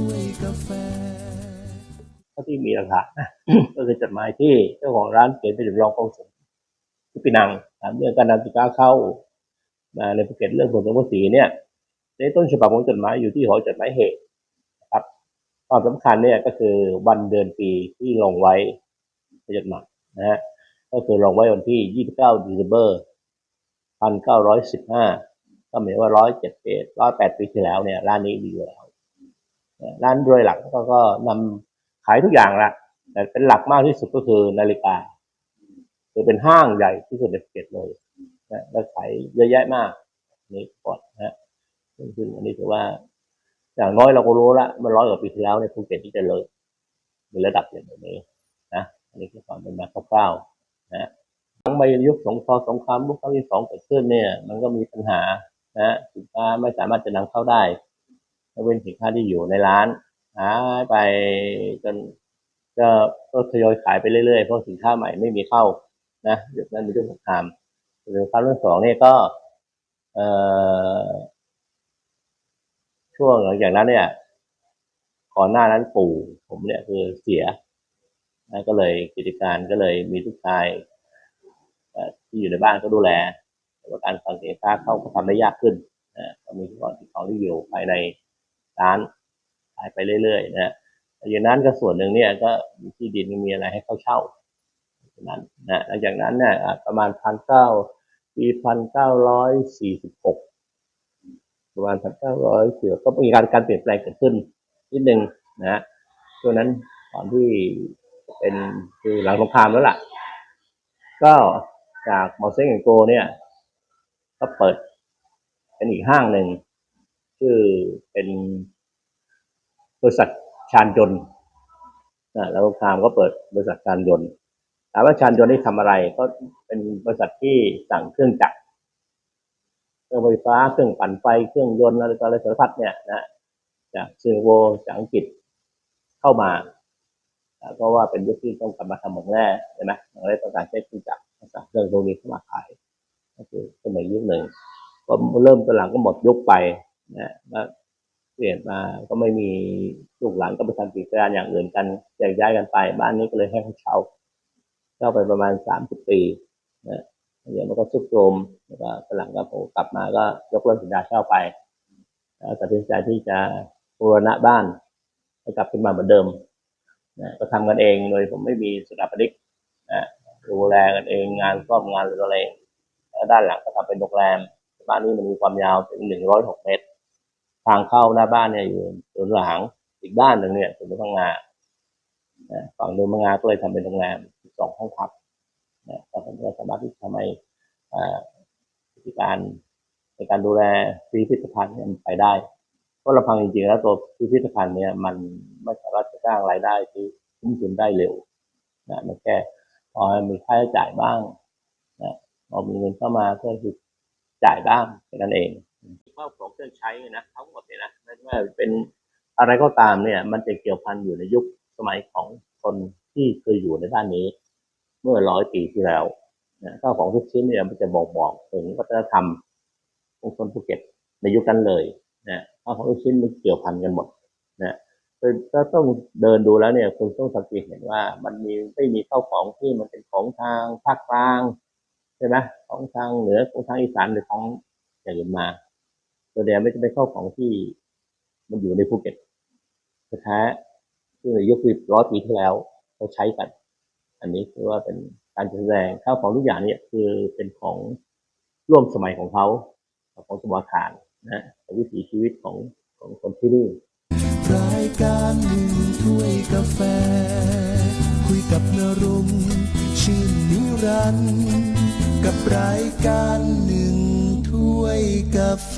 ถ้วยกาแฟเท่าที่มีหลักฐานก็คือจดหมายที่เจ้าของร้านเขียนไปถึงรองกองสุลที่ปีนังถามเรื่องการนำสินค้าเข้ามาในภูเก็ตเรื่องผลสมภาษีเนี่ยในต้นฉบับของจดหมายอยู่ที่หอจดหมายเหตุนะครับความสำคัญเนี่ยก็คือวันเดือนปีที่ลงไว้ในจดหมายนะฮะก็คือลงไว้วันที่ 29เดือนเบอร์1915 ก็หมายว่าร้อยเจ็ดปีร้อยแปดปีที่แล้วเนี่ยร้านนี้ดีอยู่แล้วนะ ร้านโดยหลักก็ก็นำขายทุกอย่างละแต่เป็นหลักมากที่สุดก็คือนาฬิกาคือเป็นห้างใหญ่ที่สุดในภูเก็ตเลยนะและขายเยอะแยะมากนี่ก่อนนะฮะซึ่งอันนี้ถือว่า อย่างน้อยเราก็รู้ละมื่อร้อยกว่าปีที่แล้วในภูเก็ตที่จะเลยมีระดับอย่างนี้นะอันนี้คือความเป็นมาคร่าวๆนะทั้งในยุคสงครามสงครามโลกครั้งที่สองเกิดขึ้นเนี่ย มันก็มีปัญหานะฮะสินค้าไม่สามารถจะนำเข้าได้ เป็นสินค้าที่อยู่ในร้านหายไปจนก็ก็ทยอยขายไปเรื่อยๆเพราะสินค้าใหม่ไม่มีเข้านะยุคนั้นมีเรื่องสงครามหรือคราวที่สองเนี่ยก็เอ่อช่วงหลังจากนั้นเนี่ยก่อนหน้านั้นปู่ผมเนี่ยคือเสียนะก็เลยกิจการก็เลยมีลูกชายที่อยู่ในบ้านก็ดูแลแต่ว่าการฟังเสียงค้าเข้าก็ทำได้ยากขึ้นนะก็มีก่อนที่เของที่อยู่ภายใน ร้านขายไปเรื่อยๆนะฮะอย่างนั้นก็ส่วนหนึ่งเนี่ยก็มีที่ดินมีอะไรให้เขาเช่านั้นนะหลังจากนั้นเนี่ยประมาณพันเก้าปีพันเก้าร้อยสี่สิบหกประมาณพันเก้าร้อยเสือก็มีการการเปลี่ยนแปลงเกิดขึ้นนิดนึงนะฮะช่วงนั้นตอนที่เป็นคือหลังสงครามแล้วล่ะ ก็จากมอเซ็งโกเนี่ย ก็เปิดเป็นอีกห้างหนึ่ง ชื่อเป็นบริษัทชาญยนต์นะแล้วคามก็เปิดบริษัทชาญยนต์ถามว่าชาญยนต์นี่ทำอะไร ก็เป็นบริษัทที่สั่งเครื่องจักรเครื่องไฟฟ้าเครื่องปั่นไฟเครื่องยนต์อะไรต่ออะไรสารพัดเนี่ยนะจากซิงโกจากอังกฤษเข้ามาเพราะว่าเป็นยุคที่ต้องกลับมาทำเหมืองแร่ใช่ไหมเหมืองแร่ต้องการใช้เครื่องจักรต้องการเครื่องตรงนี้เข้ามาขายก็คือสมัยยุคหนึ่งก็เริ่มตอนหลังก็หมดยุคไป นะแล้วเปลี่ยนมาก็ไม่มีลูกหลานก็ไปทำกิจการอย่างอื่นกันแยกย้ายกันไป บ้านนี้ก็เลยให้เขาเช่าเช่าไปประมาณสามสิบปีนะเดี๋ยวมันก็สุดโทรมแล้วก็หลังก็ผมกลับมาก็ยกเลิกสัญญาเช่าไปตัดสินใจที่จะบูรณะบ้านให้กลับขึ้นมาเหมือนเดิมนะก็ทำกันเองโดยผมไม่มีสถาปนิกนะดูแลกันเองงานซ่อมงานอะไรแล้วด้านหลังก็ทำเป็นโรงแรมบ้านนี้มันมีความยาวถึงหนึ่งร้อยหกเมตรางเข้าหน้าบ้านเนี่ยอยู่สวนหลังอีกด้านหนึ่งเนี่ยสวนพังงานฝั่งนู้นพังงาก็เลยทำเป็นโรงแรมสองห้องพักนะก็ผมก็สามารถที่จะทำให้อ่ากิจการในการดูแลพิพิธภัณฑ์เนี่ยมันไปได้เพราะลำพังจริงๆแล้วตัวพิพิธภัณฑ์เนี่ยมันไม่สามารถจะสร้างรายได้ที่คุ้มทุนได้เร็วนะมันแค่พอมีค่าใช้จ่ายบ้างนะพอมีเงินเข้ามาก็คือจ่ายบ้างแค่นั้นเอง ข้าวของเครื่องใช้นะทั้งหมดเนี่ยนะไม่ว่าเป็นอะไรก็ตามเนี่ย มันจะเกี่ยวพันอยู่ในยุคสมัยของคนที่เคยอยู่ในด้านนี้ เมื่อร้อยปีที่แล้วนะข้าวของทุกชิ้นเนี่ยมันจะบอกบอกถึงวัฒนธรรมของคนภูเก็ตในยุคนั้นเลยนะข้าวของทุกชิ้นมันเกี่ยวพันกันหมดนะคือถ้าต้องเดินดูแล้วเนี่ยคุณต้องสังเกตเห็นว่ามันมีไม่มีข้าวของที่มันเป็นของทางภาคกลางใช่ไหมของทางเหนือของทางอีสานหรือของอย่างอื่นมา ตัวเดียวไม่จะเป็นข้าวของที่มันอยู่ในภูเก็ตแท้ซึ่งในยุคปีร้อยปีที่แล้วเขาใช้กัน อันนี้คือว่าเป็นการแสดงข้าวของทุกอย่างเนี่ยคือเป็นของร่วมสมัยของเขาของสมรฐานนะวิถีชีวิตของของคนที่นี่รายการหนึ่งถ้วยกาแฟ คุยกับนรงชื่นนิรันกับรายการหนึ่ง กาแฟ